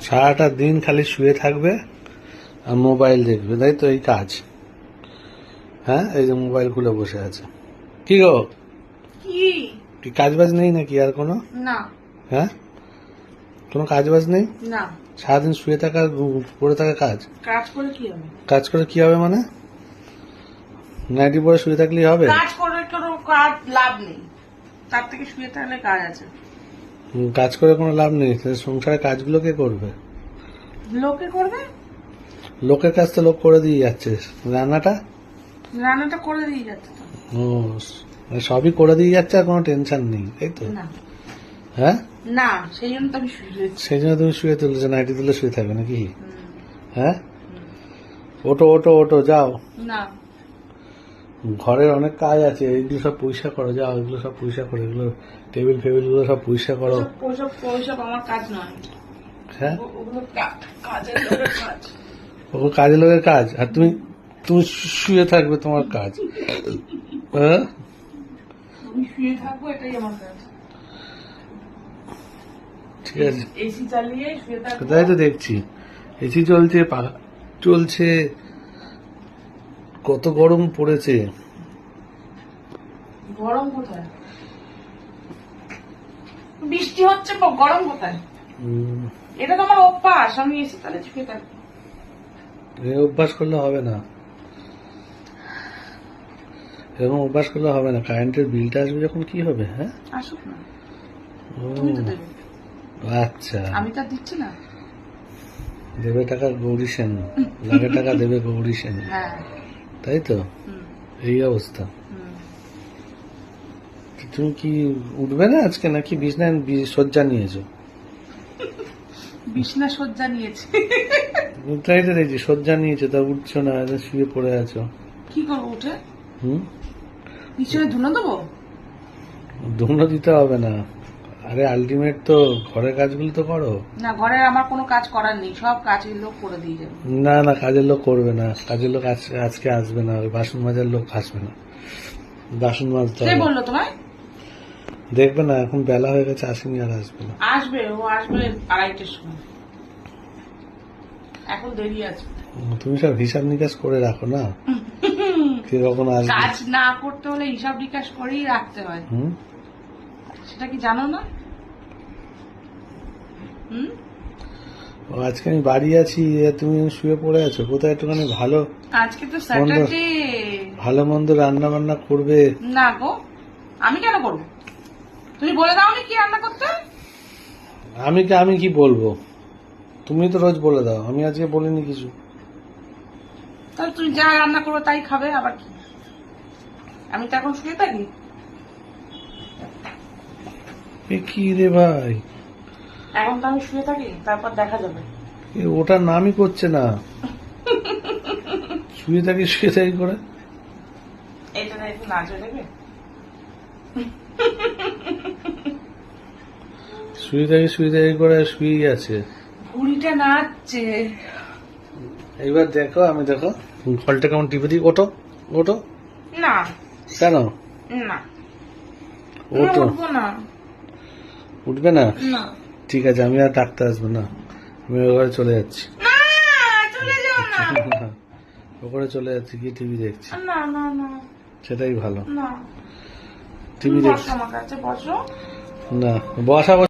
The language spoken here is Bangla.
সারাটা দিন খালি শুয়ে থাকবে আর মোবাইল দেখবে তাই তো এই কাজ। হ্যাঁ এই যে মোবাইল খুলে বসে আছে। কি গো? কি? কাজ বাজ নেই নাকি আর কোনো? না। হ্যাঁ? কোনো কাজ বাজ নেই? না। সারাদিন শুয়ে থাকা পড়ে থাকা কাজ? কাজ করে কি হবে? কাজ করে কি হবে মানে? নাইটি পরে শুয়ে থাকলেই হবে? কাজ করে কোনো কাজ লাভ নেই। তার থেকে শুয়ে থাকলে কাজ আছে। কাজ করে কোনো লাভ নেই। সংসারে কাজগুলো কে করবে? লোকে করবে? লোকের কাজ তো লোক করে দিয়ে যাচ্ছে। রান্নাটা? রান্নাটা করে দিয়ে যাচ্ছে ও মানে সবই করে দিয়ে যাচ্ছে আর কোনো টেনশন নেই তাই তো? হ্যাঁ? না সেই জন্য তো আমি শুয়ে সেই জন্য তুমি শুয়ে তুলেছো নাইটি তুলে শুয়ে থাকবে নাকি? হ্যাঁ? ওটো ওটো ওটো যাও। না। ঘরের অনেক কাজ আছে এইগুলো সব পয়সা করো যাও এগুলো সব পয়সা করো এগুলো টেবিল ফেবিলগুলো সব পয়সা করো। ওসব- ওসব ওইসব আমার কাজ নয়। হ্যাঁ? ও- ওগুলো কা- কাজের লোকের কাজ। ওগুলো কাজের লোকের কাজ? আর তুমি তুমি শুয়ে থাকবে তোমার কাজ। হ্যাঁ? আমি শুয়ে থাকব এটাই আমার কাজ। ঠিক আছে। এসি চালিয়ে শুয়ে থাকব। তাই তো দেখছি। এসি চলছে পাখা চলছে। কত গরম পড়েছে? গরম কোথায়? বৃষ্টি হচ্ছে গরম কোথায়? এটা তো আমার অভ্যাস আমি এসি তাহলে থাকব অভ্যাস করলে হবে না। এরকম অভ্যাস করলে হবে না। কারেন্টের বিলটা আসবে যখন কি হবে হ্যাঁ? আসুক না। আচ্ছা। আমি তো দিচ্ছি না। দেবে টাকা গৌরী সেন। লাখে টাকা দেবে গৌরী সেন। হ্যাঁ। তাই তো এই অবস্থা। তুমি কি উঠবে না আজকে নাকি বিছনায় বি- শয্যা নিয়েছো? বিছনা সজ্জা নিয়েছে। তাই তো দেখছি শয্যা নিয়েছো তা উঠছো না শুয়ে পড়ে আছো। কি করব উঠে? হুম? পিছনে ধুনো দেবো? ধুমনো দিতে হবে না। আরে আলটিমেট তো ঘরের কাজগুলো তো করো। না ঘরের আমার কোনো কাজ করার নেই সব কাজের লোক করে দিয়ে যাবে। না না কাজের লোক করবে না। কাজের লোক আজ- আজকে আসবে না ওই বাসন মাজার লোক আসবে না। বাসন মাজতে কে বলল তোমায়? দেখবে না এখন বেলা হয়ে গেছে আসেনি আর আসবে না। আসবে ও আসবে আড়াইটের সময়। এখন দেরি আছে। তুমি সব হিসাব নিকাশ করে রাখো না। কে কখন আসবে। কাজ না করতে হলে হিসাব নিকাশ করেই রাখতে হয়। হুম? সেটা কি জানো না? হুম? ও, আজকে আমি বাড়ি আছি তুমি শুয়ে পড়ে আছো কোথায় একটুখানি ভালো? আজকে তো স্যাটারডে ভালো মন্দ রান্না বান্না করবে? না গো আমি কেন করব? তুমি বলে দাওনি কি রান্না করতে? আমি কি আমি কি বলব? তুমি তো রোজ বলে দাও আমি আজকে বলিনি কিছু। তাহলে তুমি যা রান্না করব তাই খাবে আবার কি? আমি তো এখন শুয়ে থাকি। কি রে ভাই? এখন তো আমি শুয়ে থাকি তারপর দেখা যাবে। এ ওটার নামই করছে না। শুয়ে থাকি শুয়ে থাকি করে। এটা না একটু দেবে শুয়ে থাকি শুয়ে থাকি করে শুয়েই আছে। ভুড়িটা নাচছে। এইবার দেখো আমি দেখো। ফলটা কেমন টিপে দিই? ওটো ওটো না। কেন? না। ওটো না। উঠবে না? না। ঠিক আছে আমি আর ডাকতে আসব না। আমি ওখানে চলে যাচ্ছি। ওখানে চলে যাচ্ছি কি টিভি দেখছি। সেটাই ভালো। টিভি দেখছি। না বসা